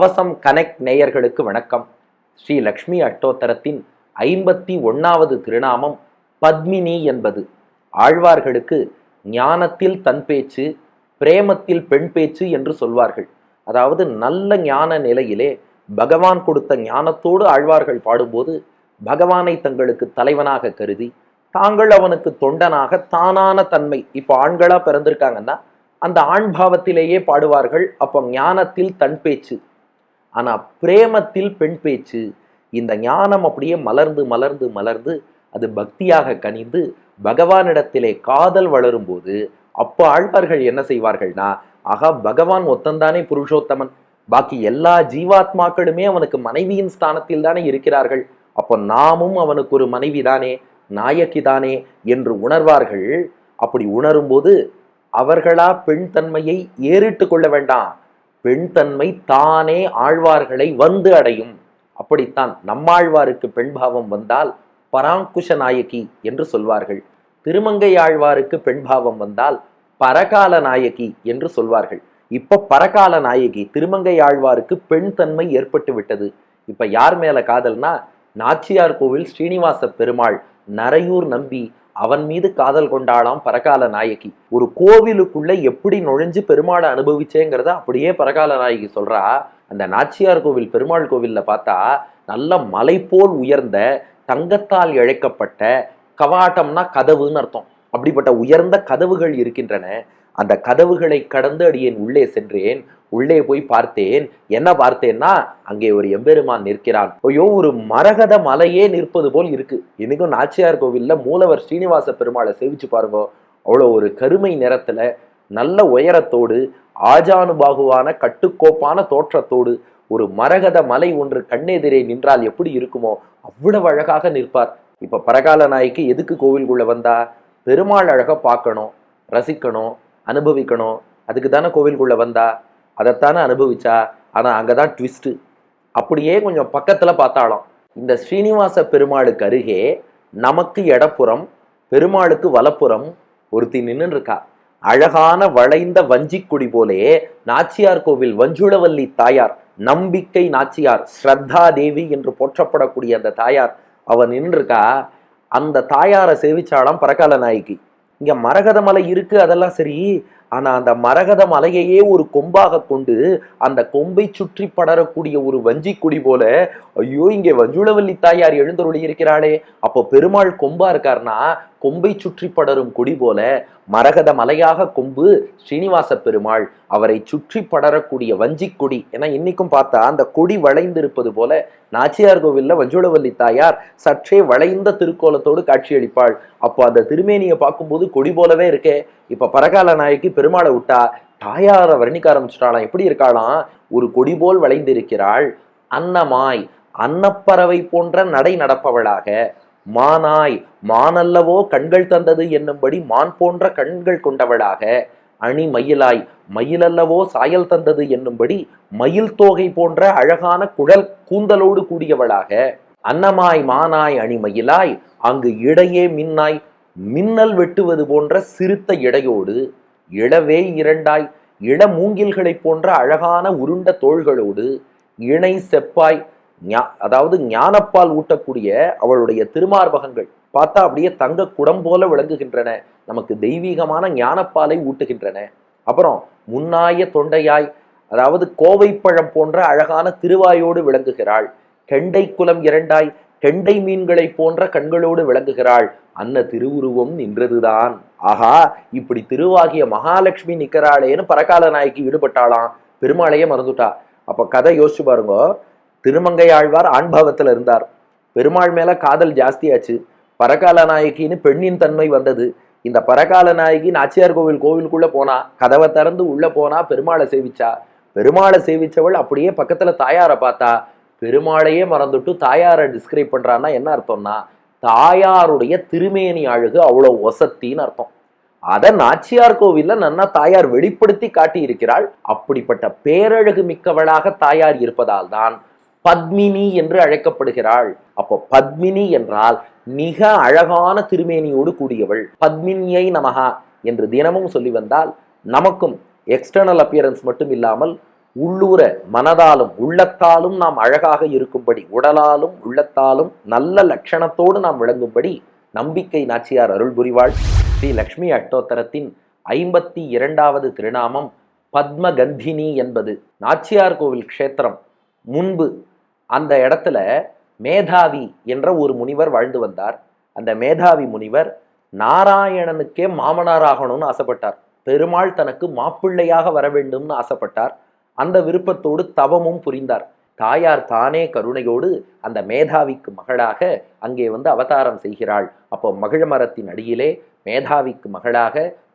கவசம் கனெக்ட் நேயர்களுக்கு வணக்கம். ஸ்ரீ லக்ஷ்மி அஷ்டோத்தரத்தின் ஐம்பத்தி ஒன்னாவது திருநாமம் பத்மினி என்பது. ஆழ்வார்களுக்கு ஞானத்தில் தன் பேச்சு பிரேமத்தில் பெண் பேச்சு என்று சொல்வார்கள். அதாவது நல்ல ஞான நிலையிலே பகவான் கொடுத்த ஞானத்தோடு ஆழ்வார்கள் பாடும்போது பகவானை தங்களுக்கு தலைவனாக கருதி தாங்கள் அவனுக்கு தொண்டனாக தானான தன்மை. இப்போ ஆண்களாக பிறந்திருக்காங்கன்னா அந்த ஆண் பாவத்திலேயே பாடுவார்கள். அப்போ ஞானத்தில் தன் பேச்சு. ஆனா பிரேமத்தில் பெண் பேச்சு இந்த ஞானம் அப்படியே மலர்ந்து மலர்ந்து மலர்ந்து அது பக்தியாக கனிந்து பகவானிடத்திலே காதல் வளரும்போது அப்போ ஆழ்வார்கள் என்ன செய்வார்கள்னா ஆகா பகவான் ஒத்தந்தானே புருஷோத்தமன். பாக்கி எல்லா ஜீவாத்மாக்களுமே அவனுக்கு மனைவியின் ஸ்தானத்தில் தானே இருக்கிறார்கள். அப்போ நாமும் அவனுக்கு ஒரு மனைவி தானே நாயக்கி தானே என்று உணர்வார்கள். அப்படி உணரும்போது அவர்களா பெண் தன்மையை ஏறிட்டு கொள்ள வேண்டாம். பெண் தன்மை தானே ஆழ்வார்களை வந்து அடையும். அப்படித்தான் நம்மாழ்வாருக்கு பெண் பாவம் வந்தால் பராங்குஷ நாயகி என்று சொல்வார்கள். திருமங்கை ஆழ்வாருக்கு பெண் பாவம் வந்தால் பரகால நாயகி என்று சொல்வார்கள். இப்ப பரகால நாயகி திருமங்கை ஆழ்வாருக்கு பெண் தன்மை ஏற்பட்டு விட்டது. இப்ப யார் மேல காதல்னா நாச்சியார் கோவில் ஸ்ரீனிவாச பெருமாள் நரையூர் நம்பி அவன் மீது காதல் கொண்டாளாம் பரகால நாயகி. ஒரு கோவிலுக்குள்ள எப்படி நுழைஞ்சு பெருமாளை அனுபவிச்சேங்கிறத அப்படியே பரகால நாயகி சொல்றா. அந்த நாச்சியார் கோவில் பெருமாள் கோவில்ல பார்த்தா நல்ல மலை போல் உயர்ந்த தங்கத்தால் இழைக்கப்பட்ட கவாட்டம்னா கதவுன்னு அர்த்தம். அப்படிப்பட்ட உயர்ந்த கதவுகள் இருக்கின்றன. அந்த கதவுகளை கடந்து அடியேன் உள்ளே சென்றேன். உள்ளே போய் பார்த்தேன். என்ன பார்த்தேன்னா அங்கே ஒரு எம்பெருமான் நிற்கிறான். ஐயோ ஒரு மரகத மலையே நிற்பது போல் இருக்கு. இன்னைக்கும் நாச்சியார் கோவில்ல மூலவர் ஸ்ரீனிவாச பெருமாளை சேவிச்சு பாருங்க. அவ்வளோ ஒரு கருமை நிறத்துல நல்ல உயரத்தோடு ஆஜானுபாகுவான கட்டுக்கோப்பான தோற்றத்தோடு ஒரு மரகத மலை ஒன்று கண்ணெதிரே நின்றால் எப்படி இருக்குமோ அவ்வளவு அழகாக நிற்பார். இப்ப பரகால நாய்க்கு எதுக்கு கோவிலுக்குள்ள வந்தா? பெருமாள் அழகா பார்க்கணும் ரசிக்கணும் அனுபவிக்கணும். அதுக்கு தானே கோவிலுக்குள்ளே வந்தா? அதைத்தானே அனுபவிச்சா? ஆனால் அங்கே தான் ட்விஸ்ட்டு அப்படியே கொஞ்சம் பக்கத்தில் பார்த்தாலும் இந்த ஸ்ரீனிவாச பெருமாளுக்கு அருகே நமக்கு இடப்புறம் பெருமாளுக்கு வலப்புறம் ஒருத்தி நின்று இருக்கா அழகான வளைந்த வஞ்சிக்குடி போலே நாச்சியார் கோவில் வஞ்சுளவல்லி தாயார் நம்பிக்கை நாச்சியார் ஸ்ரத்தா தேவி என்று போற்றப்படக்கூடிய அந்த தாயார் அவ நின்றுருக்கா அந்த தாயாரை சேவிச்சாலாம் பரக்கால நாய்க்கு இங்க மரகத மலை இருக்கு அதெல்லாம் சரி. ஆனா அந்த மரகத மலையையே ஒரு கொம்பாக கொண்டு அந்த கொம்பை சுற்றி படரக்கூடிய ஒரு வஞ்சி கொடி போல ஐயோ இங்கே வஞ்சுளவல்லி தாயார் எழுந்தருளி இருக்கிறாளே. அப்போ பெருமாள் கொம்பா இருக்காருன்னா கொம்பை சுற்றி படரும் கொடி போல மரகத மலையாக கொம்பு ஸ்ரீனிவாச பெருமாள் அவரை சுற்றி படரக்கூடிய வஞ்சி கொடி. ஏன்னா இன்னைக்கும் பார்த்தா அந்த கொடி வளைந்திருப்பது போல நாச்சியார் கோவில்ல வஞ்சுளவல்லி தாயார் சற்றே வளைந்த திருக்கோலத்தோடு காட்சியளிப்பாள். அப்போ அந்த திருமேனியை பார்க்கும்போது கொடி போலவே இருக்கே. இப்ப பரகால நாயக்கி பெருமாளை விட்டா தாயாரை வர்ணிக்க ஆரம்பிச்சிட்டாளாம். எப்படி இருக்காளாம்? ஒரு கொடி போல் வளைந்திருக்கிறாள். அன்னமாய் அன்னப்பறவை போன்ற நடை நடப்பவளாக மானாய் மானல்லவோ கண்கள் தந்தது என்னும்படி மான் போன்ற கண்கள் கொண்டவளாக அணி மயிலாய் மயிலல்லவோ சாயல் தந்தது என்னும்படி மயில் தோகை போன்ற அழகான குழல் கூந்தலோடு கூடியவளாக அன்னமாய் மானாய் அணி மயிலாய் அங்கு இடையே மின்னாய் மின்னல் வெட்டுவது போன்ற சிறுத்த இடையோடு இளவே இரண்டாய் இள மூங்கில்களைப் போன்ற அழகான உருண்ட தோள்களோடு இணை செப்பாய் ஞா அதாவது ஞானப்பால் ஊட்டக்கூடிய அவளுடைய திருமார்பகங்கள் பார்த்தா அப்படியே தங்க குடம் போல விளங்குகின்றன. நமக்கு தெய்வீகமான ஞானப்பாலை ஊட்டுகின்றன. அப்புறம் முன்னாய தொண்டையாய் அதாவது கோவைப்பழம் போன்ற அழகான திருவாயோடு விளங்குகிறாள். கெண்டை குலம் இரண்டாய் கெண்டை மீன்களை போன்ற கண்களோடு விளங்குகிறாள். அன்ன திருவுருவம் நின்றதுதான். ஆஹா இப்படி திருவாகிய மகாலட்சுமி நிக்கிறாளேன்னு பரகால நாய்க்கு ஈடுபட்டாளாம். பெருமாளையே மறந்துட்டா. அப்ப கதை யோசிச்சு பாருங்க. திருமங்கை ஆழ்வார் ஆண்பாவத்தில் இருந்தார். பெருமாள் மேல காதல் ஜாஸ்தியாச்சு. பரகால நாயகின்னு பெண்ணின் தன்மை வந்தது. இந்த பரகால நாயகி நாச்சியார் கோவில் கோவிலுக்குள்ள போனா கதவை திறந்து உள்ள போனா பெருமாளை சேவிச்சா? பெருமாளை சேவிச்சவள் அப்படியே பக்கத்துல தாயாரை பார்த்தா பெருமாளையே மறந்துட்டு தாயாரை டிஸ்கிரைப் பண்றான்னா என்ன அர்த்தம்னா தாயாருடைய திருமேனி அழகு அவ்வளவு ஒசத்தின்னு அர்த்தம். அதை நாச்சியார் கோவில்ல நன்னா தாயார் வெளிப்படுத்தி காட்டி இருக்கிறாள் அப்படிப்பட்ட பேரழகு மிக்கவளாக தாயார் இருப்பதால் தான் பத்மினி என்று அழைக்கப்படுகிறாள். அப்போ பத்மினி என்றால் மிக அழகான திருமேனியோடு கூடியவள். பத்மினியை நமகா என்று தினமும் சொல்லி வந்தால் நமக்கும் எக்ஸ்டர்னல் அப்பியரன்ஸ் மட்டும் இல்லாமல் உள்ளூர மனதாலும் உள்ளத்தாலும் நாம் அழகாக இருக்கும்படி உடலாலும் உள்ளத்தாலும் நல்ல லட்சணத்தோடு நாம் விளங்கும்படி நம்பிக்கை நாச்சியார் அருள் புரிவாள். ஸ்ரீ லக்ஷ்மி அட்டோத்தரத்தின் ஐம்பத்தி இரண்டாவது திருநாமம் பத்மகந்தினி என்பது. நாச்சியார் கோவில் க்ஷேத்திரம் முன்பு அந்த இடத்துல மேதாவி என்ற ஒரு முனிவர் வாழ்ந்து வந்தார். அந்த மேதாவி முனிவர் நாராயணனுக்கே மாமனார் ஆகணும்னு ஆசைப்பட்டார். பெருமாள் தனக்கு மாப்பிள்ளையாக வர வேண்டும்னு ஆசைப்பட்டார். அந்த விருப்பத்தோடு தவமும் புரிந்தார். தாயார் தானே கருணையோடு அந்த மேதாவிக்கு மகளாக அங்கே வந்து அவதாரம் செய்கிறாள். அப்போ மகிழ மரத்தின் அடியிலே மேதாவிக்கு மகளாக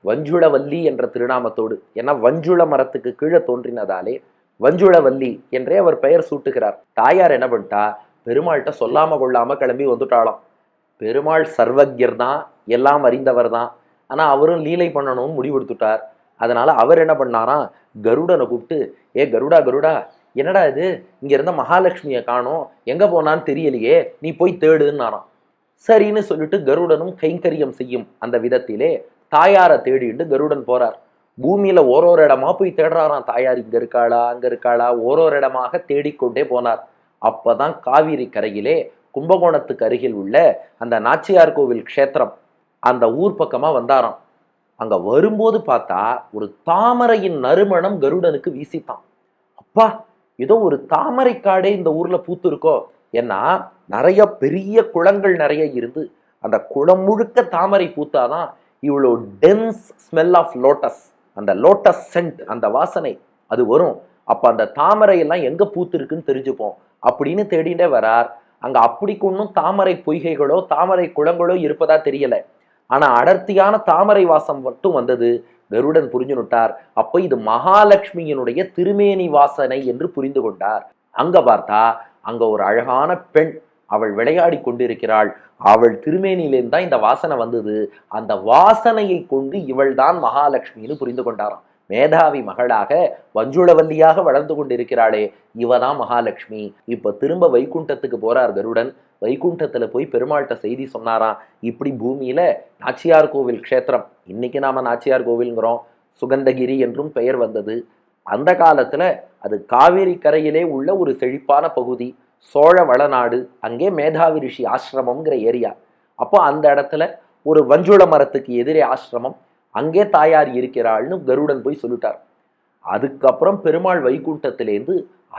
வஞ்சுளவல்லி என்ற திருநாமத்தோடு ஏன்னா வஞ்சுள மரத்துக்கு கீழே தோன்றினதாலே வஞ்சுளவல்லி என்றே அவர் பெயர் சூட்டுகிறார். தாயார் என்ன பண்ணிட்டா பெருமாள்கிட்ட சொல்லாம கொள்ளாம கிளம்பி வந்துட்டாளாம். பெருமாள் சர்வஜர் தான் எல்லாம் அறிந்தவர் தான். ஆனால் அவரும் லீலை பண்ணணும்னு முடிவெடுத்துட்டார் அதனால அவர் என்ன பண்ணாராம் கருடனை கூப்பிட்டு ஏ கருடா கருடா என்னடா இது? இங்க இருந்த மகாலட்சுமியை காணோம். எங்க போனான்னு தெரியலையே நீ போய் தேடுன்னாராம். சரின்னு சொல்லிட்டு கருடனும் கைங்கரியம் செய்யும் அந்த விதத்திலே தாயாரை தேடிட்டு கருடன் போறார். பூமியில ஒரு இடமா போய் தேடுறாராம். தாயார் இங்க இருக்காளா அங்க இருக்காளா? ஓரோரு இடமாக தேடிக்கொண்டே போனார். அப்பதான் காவிரி கரையிலே கும்பகோணத்துக்கு அருகில் உள்ள அந்த நாச்சியார் கோவில் க்ஷேத்திரம் அந்த ஊர் பக்கமா வந்தாராம். அங்க வரும்போது பார்த்தா ஒரு தாமரையின் நறுமணம் கருடனுக்கு வீசித்தான். அப்பா ஏதோ ஒரு தாமரை காடே இந்த ஊர்ல பூத்து இருக்கோ ஏன்னா நிறைய பெரிய குளங்கள் நிறைய இருந்து அந்த குளம் முழுக்க தாமரை பூத்தாதான் இவ்வளோ டென்ஸ் ஸ்மெல் ஆஃப் லோட்டஸ் அந்த லோட்டஸ் சென்ட் அந்த வாசனை அது வரும். அப்போ அந்த தாமரையெல்லாம் எங்கே பூத்திருக்குன்னு தெரிஞ்சுப்போம். அப்படின்னு தேடிண்டே வரார். அங்கே அப்படிக்கு ஒன்றும் தாமரை பொய்கைகளோ தாமரை குளங்களோ இருப்பதா தெரியலை. ஆனால் அடர்த்தியான தாமரை வாசம் மட்டும் வந்தது. கருடன் புரிஞ்சுனுட்டார். அப்போ இது மகாலட்சுமியினுடைய திருமேனி வாசனை என்று புரிந்து கொண்டார். அங்கே பார்த்தா அங்கே ஒரு அழகான பெண் அவள் விளையாடி கொண்டிருக்கிறாள். அவள் திருமேனியிலேருந்து தான் இந்த வாசனை வந்தது. அந்த வாசனையை கொண்டு இவள் தான் மகாலட்சுமின்னு புரிந்து கொண்டாராம். மேதாவி மகளாக வஞ்சுளவல்லியாக வளர்ந்து கொண்டிருக்கிறாளே இவதான் மகாலட்சுமி. இப்ப திரும்ப வைகுண்டத்துக்கு போறார் கருடன். வைகுண்டத்துல போய் பெருமாள்கிட்ட செய்தி சொன்னாராம். இப்படி பூமியில நாச்சியார் கோவில் க்ஷேத்திரம். இன்னைக்கு நாம நாச்சியார் கோவில்ங்கிறோம். சுகந்தகிரி என்றும் பெயர் வந்தது. அந்த காலத்துல அது காவேரி கரையிலே உள்ள ஒரு செழிப்பான பகுதி. சோழ வளநாடு அங்கே மேதாவி ரிஷி ஆசிரமம்ங்கிற ஏரியா. அப்போ அந்த இடத்துல ஒரு வஞ்சுள மரத்துக்கு எதிரே ஆசிரமம் அங்கே தாயார் இருக்கிறாள்னு கருடன் போய் சொல்லிட்டார். அதுக்கப்புறம் பெருமாள் வைகுண்டத்திலேருந்து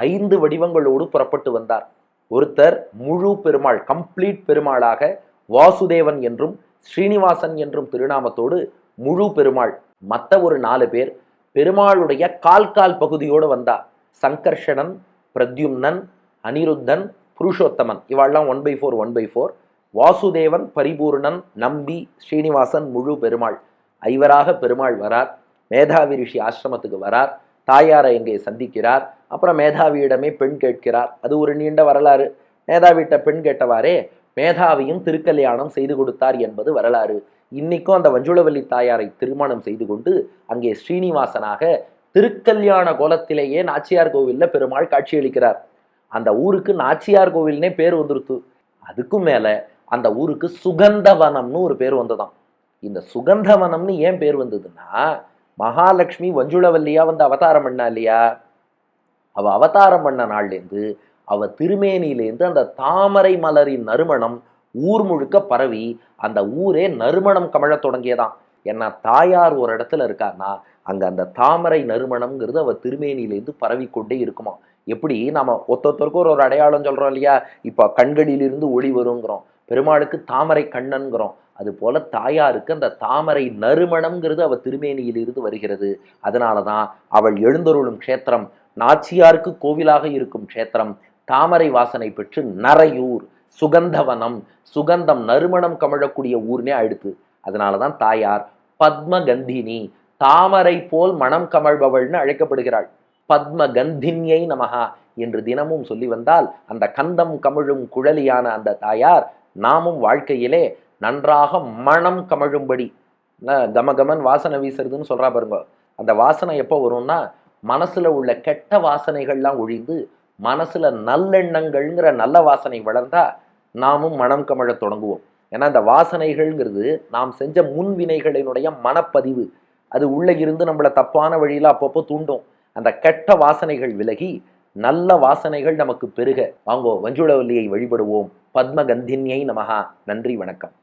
ஐந்து வடிவங்களோடு புறப்பட்டு வந்தார். ஒருத்தர் முழு பெருமாள் கம்ப்ளீட் பெருமாளாக வாசுதேவன் என்றும் ஸ்ரீனிவாசன் என்றும் திருநாமத்தோடு முழு பெருமாள் மற்ற ஒரு நாலு பேர் பெருமாளுடைய கால் கால் பகுதியோடு வந்தா சங்கர்ஷணன் பிரத்யும்னன் அனிருத்தன் புருஷோத்தமன். இவாள்லாம் one by four one by four Vasudevan Paripoornan Nambi Srinivasan முழு பெருமாள். ஐவராக பெருமாள் வரார். மேதாவி ரிஷி ஆசிரமத்துக்கு வரார். தாயாரை எங்கே சந்திக்கிறார். அப்புறம் மேதாவியிடமே பெண் கேட்கிறார். அது ஒரு நீண்ட வரலாறு. மேதாவிட்ட பெண் கேட்டவாறே மேதாவியும் திருக்கல்யாணம் செய்து கொடுத்தார் என்பது வரலாறு. இன்னைக்கும் அந்த வஞ்சுளவல்லி தாயாரை திருமணம் செய்து கொண்டு அங்கே ஸ்ரீனிவாசனாக திருக்கல்யாண கோலத்திலேயே நாச்சியார் கோவிலில் பெருமாள் காட்சியளிக்கிறார். அந்த ஊருக்கு நாச்சியார் கோவில்னே பேர் வந்துருத்து. அதுக்கும் மேலே அந்த ஊருக்கு சுகந்தவனம்னு ஒரு பேர் வந்ததாம். இந்த சுகந்தவனம்னு ஏன் பேர் வந்ததுன்னா மகாலட்சுமி வஞ்சுளவல்லியா வந்து அவதாரம் பண்ணா இல்லையா? அவ அவதாரம் பண்ண நாள்லேருந்து அவ திருமேனியிலேருந்து அந்த தாமரை மலரின் நறுமணம் ஊர் முழுக்க பரவி அந்த ஊரே நறுமணம் கமழத் தொடங்கியதாம். ஏன்னா தாயார் ஒரு இடத்துல இருக்கான்னா அங்கே அந்த தாமரை நறுமணம்ங்கிறது அவ திருமேனியிலேருந்து பரவி கொண்டே இருக்குமா எப்படி நாம் ஒத்தொத்தருக்கும் ஒரு ஒரு அடையாளம் சொல்கிறோம் இல்லையா? இப்போ கண்களிலிருந்து ஒளி வருங்கிறோம். பெருமாளுக்கு தாமரை கண்ணன்கிறோம். அது போல தாயாருக்கு அந்த தாமரை நறுமணம்ங்கிறது அவள் திருமேனியிலிருந்து வருகிறது. அதனால தான் அவள் எழுந்தருளும் க்ஷேத்திரம் நாச்சியாருக்கு கோவிலாக இருக்கும் க்ஷேத்திரம் தாமரை வாசனை பெற்று நரையூர் சுகந்தவனம் சுகந்தம் நறுமணம் கமழக்கூடிய ஊர்னே அடுத்து. அதனாலதான் தாயார் பத்மகந்தினி தாமரை போல் மனம் கமழ்பவள்னு அழைக்கப்படுகிறாள். பத்ம கந்தின்யை நமகா என்று தினமும் சொல்லி வந்தால் அந்த கந்தம் கமிழும் குழலியான அந்த தாயார் நாமும் வாழ்க்கையிலே நன்றாக மனம் கமழும்படி கமகமன் வாசனை வீசுறதுன்னு சொல்கிறா பாருங்க. அந்த வாசனை எப்போ வரும்னா மனசில் உள்ள கெட்ட வாசனைகள்லாம் ஒழிந்து மனசில் நல்லெண்ணங்கள்ங்கிற நல்ல வாசனை வளர்ந்தால் நாமும் மனம் கமழத் தொடங்குவோம். ஏன்னா அந்த வாசனைகள்ங்கிறது நாம் செஞ்ச முன்வினைகளினுடைய மனப்பதிவு. அது உள்ளே இருந்து நம்மளை தப்பான வழியில் அப்பப்போ தூண்டும். அந்த கெட்ட வாசனைகள் விலகி நல்ல வாசனைகள் நமக்கு பெருக. வாங்கோ வஞ்சுளவல்லியை வழிபடுவோம். பத்மகந்தின்யை நமகா நன்றி வணக்கம்.